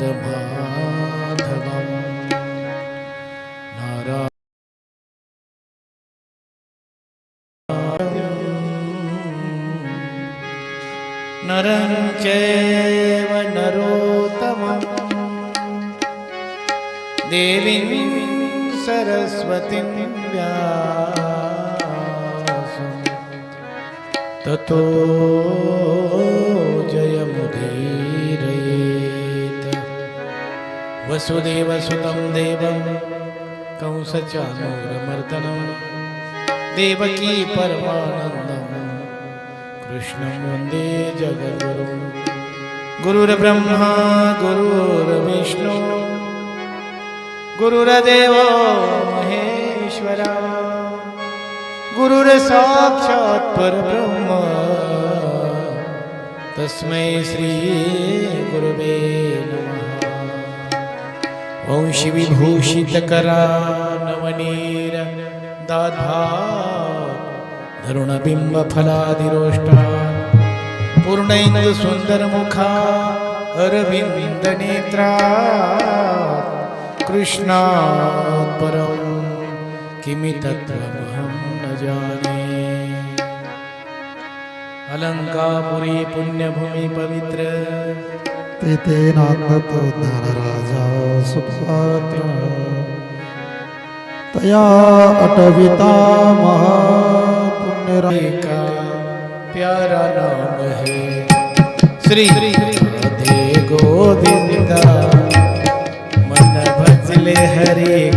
नन्दमाधवम् नारा नरं चैव नरोत्तमं देवीं सरस्वतीं ततो वसुदेवसुतं देवं कंसचानूरमर्दनं देवकी परमानंद कृष्ण वंदे जगद्गुरुं। गुरुर्ब्रह्मा गुरुर्विष्णु। गुरुर्देव महेश्वरा। गुरुर्साक्षात् परब्रह्म। तस्मै श्री गुरुवे। अंशी विभूषित करा नवनीर दाधा धरुणबिंब फलाधिरोष्टा पूर्णैंद सुंदर मुखा अरविंद नेत्रा कृष्णा परम किमि तत्त्वमहं न जाने। अलंकापुरी पुण्यभूमि पवित्र तेनान्नतो धनराजा सुभद्र। तया अटविता महापुण्य का प्यारा नाम है श्री राधे गोविंदा। मन भजले हरे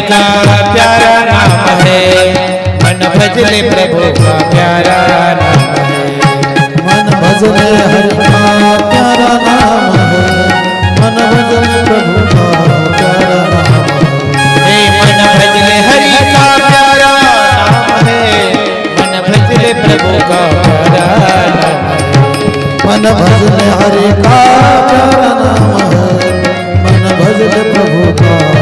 का प्यारा नाम है। मन भजले प्रभु का प्यारा नाम है। मन भजले हरि का प्यारा नाम है। मन भजले प्रभु का प्यारा नाम है। हे मन भजले हरि का प्यारा नाम है। मन भजले प्रभु का प्यारा नाम है। मन भजले हरि का प्यारा नाम है। मन भजले प्रभु का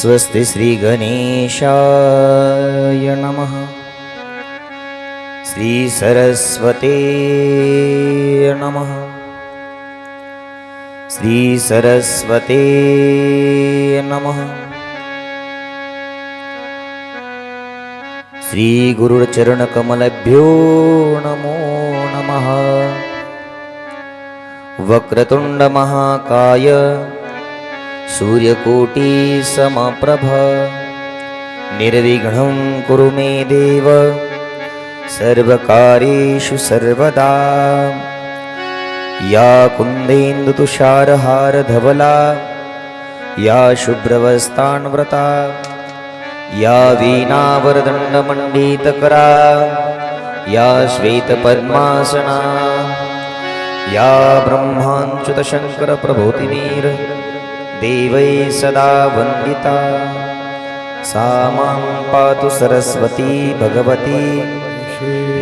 स्वस्ति श्रीगणेशाय नमः। श्रीसरस्वते नमः। श्रीसरस्वते नमः। श्रीगुरुचरणकमलभ्यो नमो नमः। वक्रतुण्डमहाकाय सूर्यकोटिसमप्रभ निर्विघ्नं कुरु मे देव। सर्वकार्येषु सर्वदा। या कुन्देन्दुतुषारहारधवला। या शुभ्रवस्तान्व्रता या वीणावरदण्डमण्डितकरा। या श्वेतपद्मासना। या ब्रह्माञ्च्युतशङ्करप्रभोतिनीर देवै सदा वन्दिता। सा मां पातु सरस्वती भगवती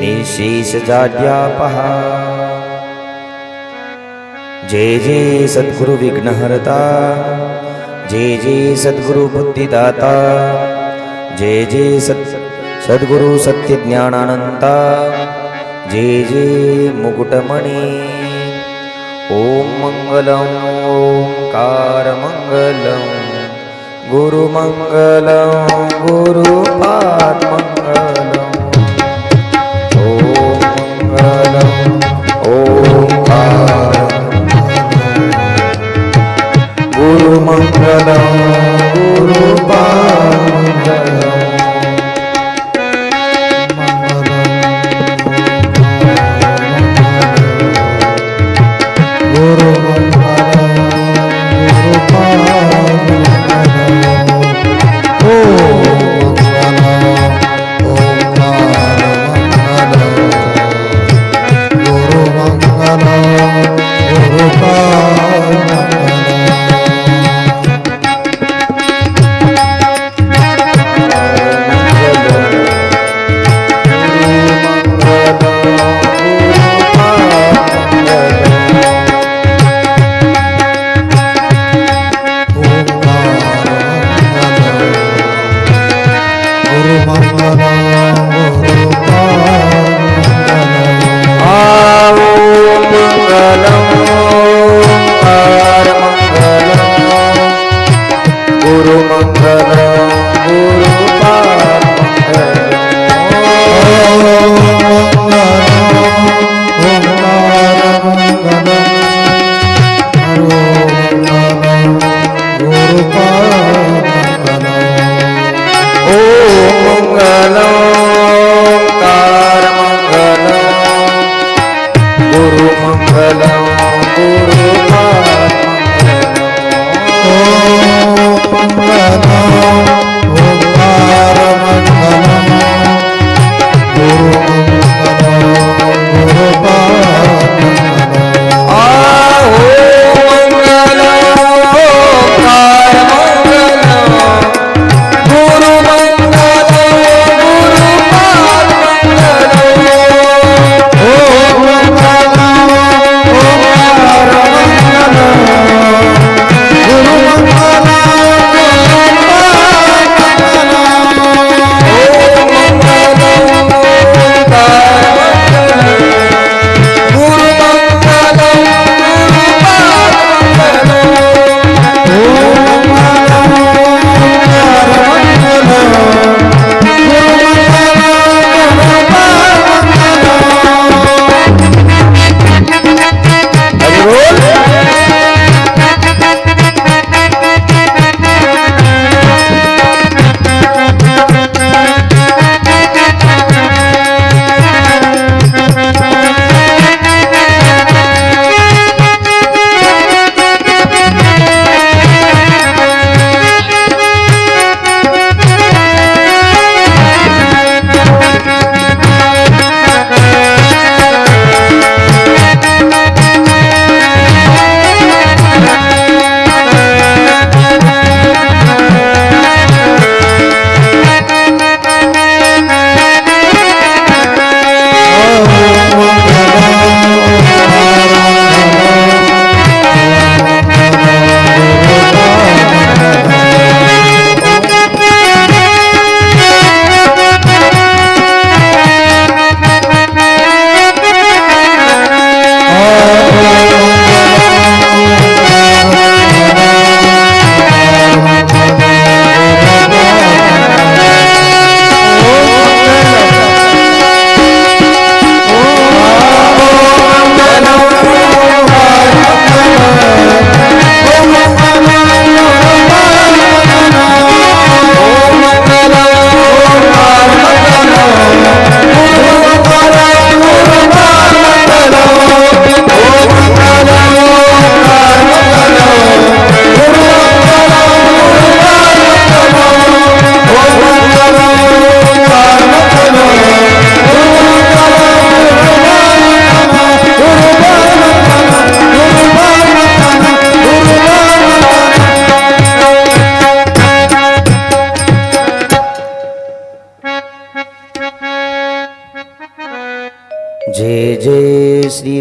निःशेषजाड्यापहा जय जय सद्गुरु विघ्नहर्ता जय जय सद्गुरु बुद्धिदाता जय जय सत् सद्गुरु सत्यज्ञानानन्ता जय जय मुकुटमणि। ॐ मङ्गलं ओङ्कारमङ्गलं गुरुमङ्गलं गुरुपाद्मङ्गलम्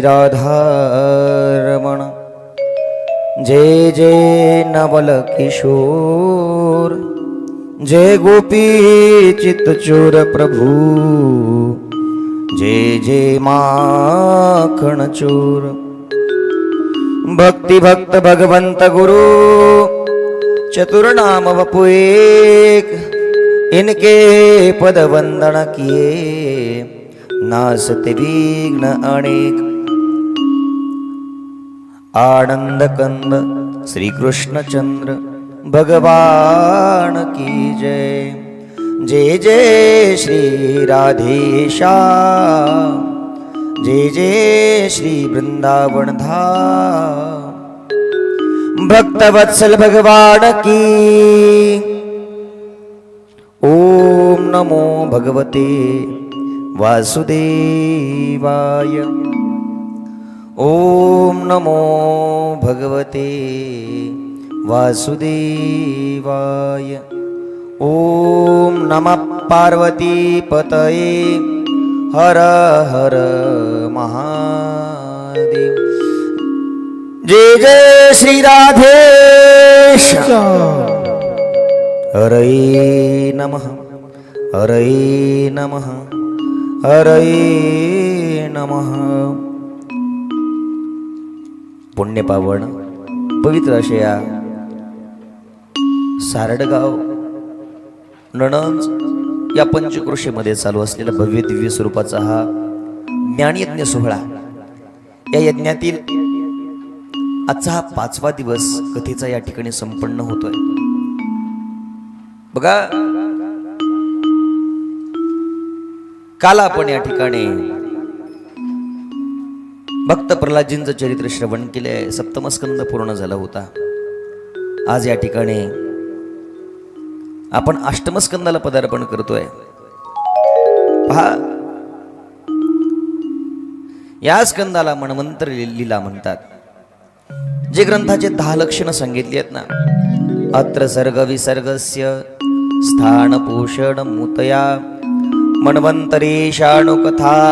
राधारमण। जे जे जय जय नवल किशोर जय गोपी चित्तचोर प्रभु जय जय माखण चोर। भक्ति भक्त भगवंत गुरु चतुर्नाम वपु एक इनके पद वंदन किए। नासते विघ्न अनेक आनंद कंद श्री कृष्ण चंद्र भगवान की जय। जय जय श्री राधेशा जय जय श्री वृंदावन धाम भक्त वत्सल भगवान की। ओम नमो भगवते वासुदेवाय। ओम नमो भगवते वासुदेवाय। ओम नमः पार्वती पतये हर हर महादेव। जय जय श्री हरये नमः हरये नमः हरये नमः। पुण्यपावन पवित्र अशा या सारडगाव नणंद या पंचकृषीमध्ये चालू असलेला भव्य दिव्य स्वरूपाचा हा ज्ञानयज्ञ सोहळा. या यज्ञातील आजचा हा पाचवा दिवस कथेचा या ठिकाणी संपन्न होतोय. बघा काल आपण या ठिकाणी भक्त प्रल्हादजींचं चरित्र श्रवण केले सप्तमस्कंद पूर्ण झाला होता. आज या ठिकाणी आपण अष्टमस्कंदाला पदार्पण करतोय. पहा. या स्कंदाला मन्वंतर लीला म्हणतात. जे ग्रंथाचे दहा लक्षणं सांगितली आहेत ना अत्र सर्ग विसर्गस्य स्थान पोषण मुतया मन्वंतरेशाणु कथा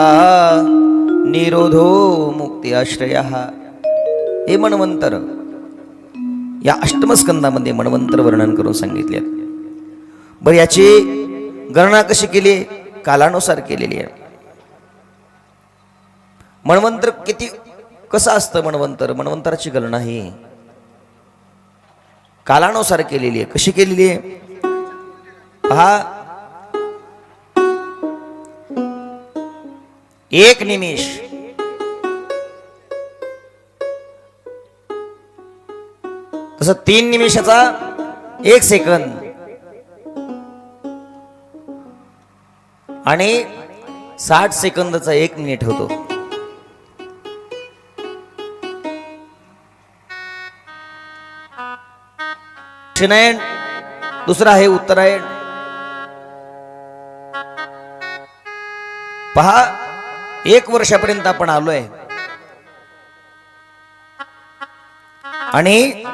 निरोधो मुक्ती आश्रय। हे मणवंतर या अष्टमस्कंदामध्ये मणवंतर वर्णन करून सांगितले बरं याची गणना कशी केली आहे? कालानुसार केलेली आहे. मणवंतर किती कसं असतं मणवंतर? मनवंतराची गणना ही कालानुसार केलेली आहे. कशी केलेली आहे? पहा एक निमिष. तस तीन निमिषाचा एक सेकंद. आणि साठ सेकंदचा एक मिनिट होतो. दक्षिणायण दुसरं आहे उत्तरायण. पहा एक वर्षापर्यंत आपण आलोय. आणि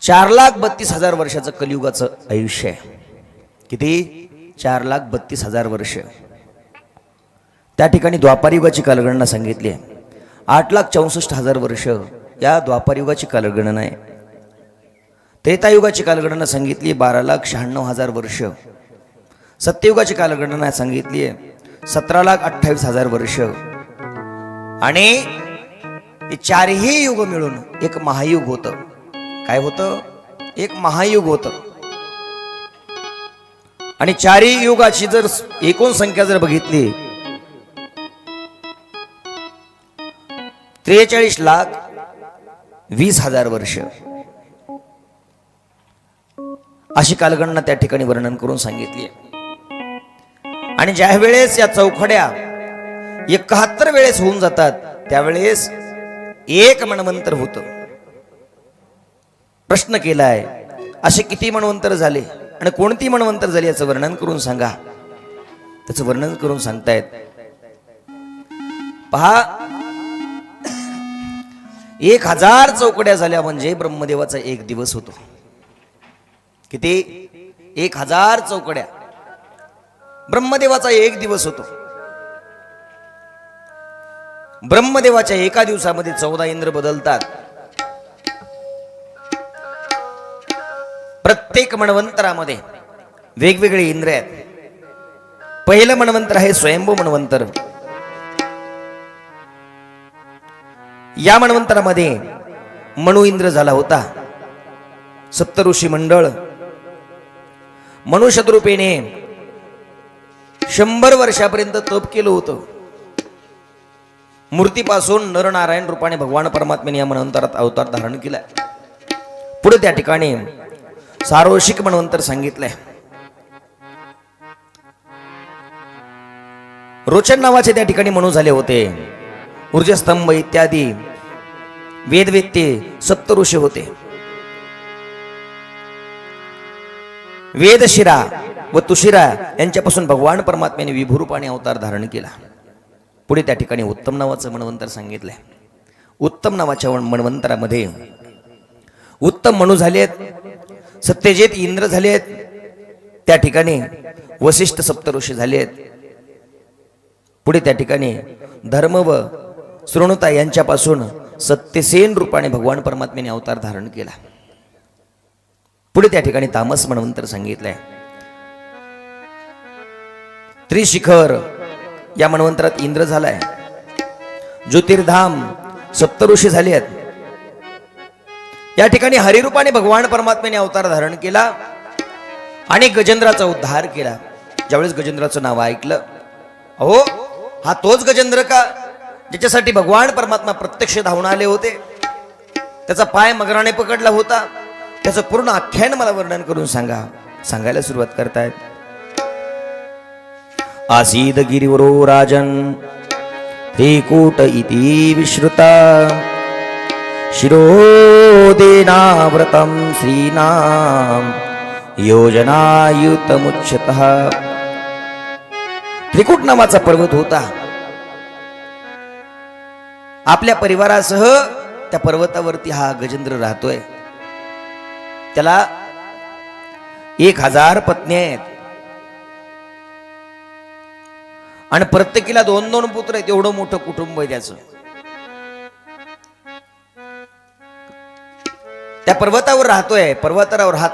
चार लाख बत्तीस हजार वर्षाचं कलियुगाचं आयुष्य आहे. किती? चार लाख बत्तीस हजार वर्ष. त्या ठिकाणी द्वापारयुगाची कालगणना सांगितली आहे. आठ लाख चौसष्ट हजार वर्ष या द्वापारयुगाची कालगणना आहे. त्रेतायुगाची कालगणना सांगितली बारा लाख शहाण्णव हजार वर्ष. सत्ययुगाची कालगणना सांगितली आहे सतरा लाख अठ्ठावीस हजार वर्ष. आणि ते चारही युग मिळून एक महायुग होतं. काय होतं? एक महायुग होतं. आणि चारही युगाची जर एकूण संख्या जर बघितली त्रेचाळीस लाख वीस हजार वर्ष. अशी कालगणना त्या ठिकाणी वर्णन करून सांगितली आणि ज्या वेळेस या चौखड्या एकाहत्तर वेळेस होऊन जातात त्यावेळेस एक मणवंतर होत. प्रश्न केलाय असे किती मणवंतर झाले आणि कोणती मणवंतर झाली याचं वर्णन करून सांगा. त्याचं वर्णन करून सांगतायत. पहा एक हजार चौकड्या झाल्या म्हणजे ब्रह्मदेवाचा एक दिवस होतो. किती? एक हजार चौकड्या. ब्रह्मदेवाचा एक दिवस होतो. ब्रह्मदेवाच्या एका दिवसामध्ये चौदा इंद्र बदलतात. प्रत्येक मणवंतरामध्ये वेगवेगळे इंद्र आहेत. पहिलं मणवंतर आहे स्वयंभू मणवंतर. या मणवंतरामध्ये मनु इंद्र झाला होता. सप्तऋषी मंडळ मनुष्यद्रूपेने शंभर वर्षापर्यंत तप केलं होतं. मूर्तीपासून नरनारायण रूपाने भगवान परमात्म्याने या मनवंतरात अवतार धारण केलाय. पुढे त्या ठिकाणी सारोषिक मनवंतर सांगितलंय. रोचन नावाचे त्या ठिकाणी मनू झाले होते. ऊर्जास्तंभ इत्यादी वेदवेत्ते सप्तऋषी होते. वेदशिरा व तुशिरा यांच्यापासून भगवान परमात्म्याने विभुरूपाने अवतार धारण केला. पुढे त्या ठिकाणी उत्तम नावाचं मनवंतर सांगितलंय. उत्तम नावाच्या मनवंतरामध्ये उत्तम म्हणू झालेत सत्यजित इंद्र झालेत त्या ठिकाणी वसिष्ठ सप्तऋषी झालेत. पुढे त्या ठिकाणी धर्म व श्रोणुता यांच्यापासून सत्यसेन रूपाने भगवान परमात्म्याने अवतार धारण केला. पुढे त्या ठिकाणी तामस मन्वंतर सांगितलंय. त्रिशिखर या मनवंतरात इंद्र झालाय. ज्योतिर्धाम सप्तऋषी झाले आहेत या ठिकाणी हरिरूपाने भगवान परमात्म्याने अवतार धारण केला आणि गजेंद्राचा उद्धार केला. ज्यावेळेस गजेंद्राचं नाव ऐकलं अहो हा तोच गजेंद्र का? ज्याच्यासाठी भगवान परमात्मा प्रत्यक्ष धावून आले होते. त्याचा पाय मगराने पकडला होता. त्याचं पूर्ण आख्यान मला वर्णन करून सांगा. सांगायला सुरुवात करतायत. आसीद गिरिवरो राजन त्रिकूट इति विश्रुता शिरोदेनाव्रतं श्रीनाम योजनायुतमुच्यत त्रिकूट नावाचा पर्वत होता. आपल्या परिवारासह त्या पर्वतावरती हा गजेंद्र राहतोय. त्याला एक हजार पत्नी आहेत. आणि प्रत्येकीला दोन दोन पुत्र आहेत. एवढं मोठं कुटुंब आहे त्याचं. त्या पर्वतावर राहतोय पर्वतावर राहत